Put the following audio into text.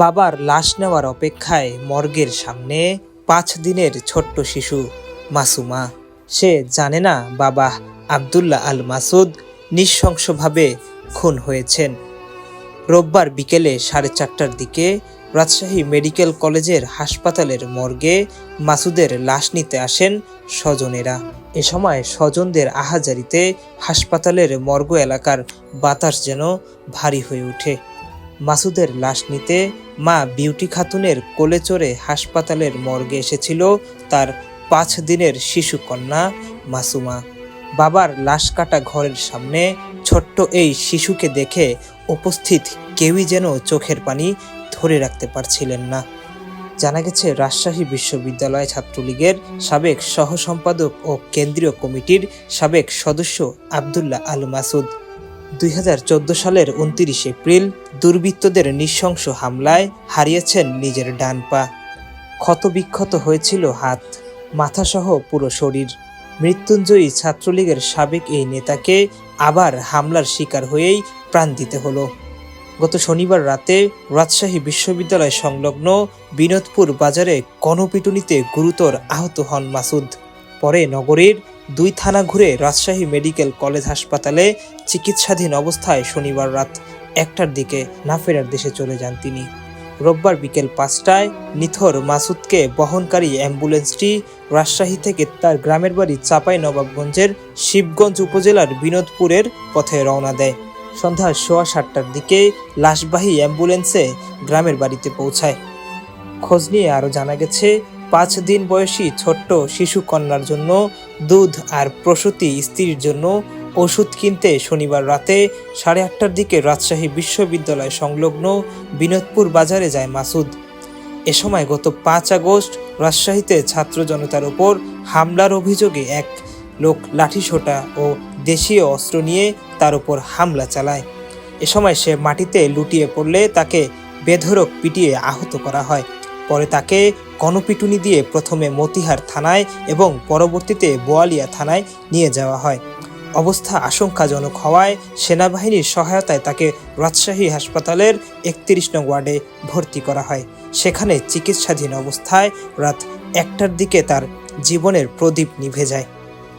বাবার লাশ নেওয়ার অপেক্ষায় মর্গের সামনে পাঁচ দিনের ছোট্ট শিশু, মাসুমা। সে জানে না বাবা আবদুল্লাহ আল মাসুদ নৃশংসভাবে খুন হয়েছেন। রোববার বিকেলে সাড়ে চারটার দিকে রাজশাহী মেডিকেল কলেজের হাসপাতালের মর্গে মাসুদের লাশ নিতে আসেন স্বজনেরা। এ সময় স্বজনদের আহাজারিতে হাসপাতালের মর্গ এলাকার বাতাস যেন ভারী হয়ে ওঠে। মাসুদের লাশ নিতে মা বিউটি খাতুনের কোলে চড়ে হাসপাতালের মর্গে এসেছিল তার পাঁচ দিনের শিশু কন্যা মাসুমা। বাবার লাশ কাটা ঘরের সামনে ছোট্ট এই শিশুকে দেখে উপস্থিত কেউই যেন চোখের পানি ধরে রাখতে পারছিলেন না। জানা গেছে, রাজশাহী বিশ্ববিদ্যালয় ছাত্রলীগের সাবেক সহ সম্পাদক ও কেন্দ্রীয় কমিটির সাবেক সদস্য আবদুল্লাহ আল মাসুদ। দুই হাজার চোদ্দ সালের উনত্রিশ এপ্রিল দুর্বৃত্তদের নৃশংস হামলায় হারিয়েছেন নিজের ডান পা। ক্ষতবিক্ষত হয়েছিল হাত, মাথাসহ পুরো শরীর। মৃত্যুঞ্জয়ী ছাত্রলীগের সাবেক এই নেতাকে আবার হামলার শিকার হয়েই প্রাণ দিতে হলো। গত শনিবার রাতে রাজশাহী বিশ্ববিদ্যালয় সংলগ্ন বিনোদপুর বাজারে গণপিটুনিতে গুরুতর আহত হন মাসুদ। পরে নগরীর দুই থানা ঘুরে রাজশাহী মেডিকেল কলেজ হাসপাতালে চিকিৎসাধীন অবস্থায় শনিবার রাত একটার দিকে না ফেরার দেশে চলে যান তিনি। রোববার বিকেল পাঁচটায় নিথর মাসুদকে বহনকারী অ্যাম্বুলেন্সটি রাজশাহী থেকে তার গ্রামের বাড়ি চাপাই নবাবগঞ্জের শিবগঞ্জ উপজেলার বিনোদপুরের পথে রওনা দেয়। সন্ধ্যা সোয়া সাতটার দিকে লাশবাহী অ্যাম্বুলেন্সে গ্রামের বাড়িতে পৌঁছায়। খোঁজ নিয়ে আরও জানা গেছে, পাঁচ দিন বয়সী ছোট্ট শিশু কন্যার জন্য দুধ আর প্রসূতি স্ত্রীর জন্য ওষুধ কিনতে শনিবার রাতে সাড়ে আটটার দিকে রাজশাহী বিশ্ববিদ্যালয় সংলগ্ন বিনোদপুর বাজারে যায় মাসুদ। এ সময় গত পাঁচ আগস্ট রাজশাহীতে ছাত্র জনতার ওপর হামলার অভিযোগে এক লোক লাঠিসোঁটা ও দেশীয় অস্ত্র নিয়ে তার উপর হামলা চালায়। এ সময় সে মাটিতে লুটিয়ে পড়লে তাকে বেধরক পিটিয়ে আহত করা হয়। পরে তাকে গণপিটুনি দিয়ে প্রথমে মতিহার থানায় এবং পরবর্তীতে বোয়ালিয়া থানায় নিয়ে যাওয়া হয়। অবস্থা আশঙ্কাজনক হওয়ায় সেনাবাহিনীর সহায়তায় তাকে রাজশাহী হাসপাতালের একত্রিশ নং ওয়ার্ডে ভর্তি করা হয়। সেখানে চিকিৎসাধীন অবস্থায় রাত একটার দিকে তার জীবনের প্রদীপ নিভে যায়।